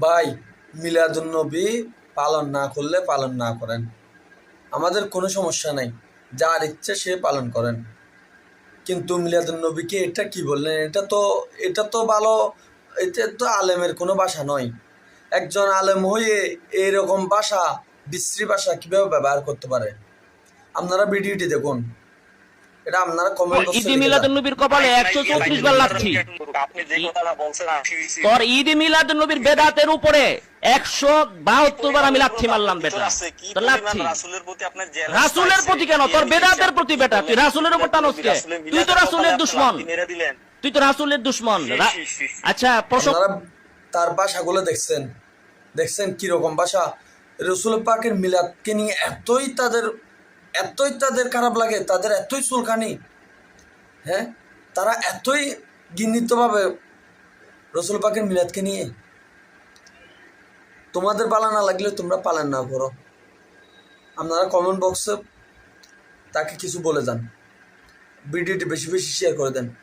ভাই মিলাদুন্নবী পালন না করলে পালন না করেন। আমাদের কোনো সমস্যা নাই, যার ইচ্ছে সে পালন করেন। কিন্তু মিলাদুন্নবীকে এটা কি বললেন? এটা তো এটা তো ভালো, এটা তো আলেমের কোনো ভাষা নয়। একজন আলেম হয়ে এরকম ভাষা, বিশ্রী ভাষা কীভাবে ব্যবহার করতে পারে? আপনারা ভিডিওটি দেখুন। এটা আপনারা কমেন্ট ঈদে মিলাদুন নবীর কপালে একশো চৌত্রিশ বার লাথি আপনি যে কথাটা বলছেন তোর ঈদে মিলাদুন নবীর বেদাতের উপরে একশো বাহাত্তর বার আমি লাথি মারলাম বেটা। তোর লাথি। রাসূলের প্রতি আপনার জেলাস রাসুলের প্রতি কেন? তোর বেদাতের প্রতি বেটা। তুই রাসুলের উপর টানস কে? তুই তো রাসুলের দুশ্মন। তুই তো রাসুলের দুশ্মন। আচ্ছা প্রশ্ন তার ভাষাগুলো দেখছেন। দেখছেন কীরকম ভাষা রসুল পাকের মিলাদকে নিয়ে এতই তাদের এতই তাদের খারাপ লাগে, তাদের এতই চুলকানি হ্যাঁ? তারা এতই গিন্নিতভাবে রসুল পাকের মিলাদকে নিয়ে। তোমাদের পালা না লাগলে তোমরা পালন না করো। আপনারা কমেন্ট বক্সে তাকে কিছু বলে যান। ভিডিওটি বেশি বেশি শেয়ার করে দেন।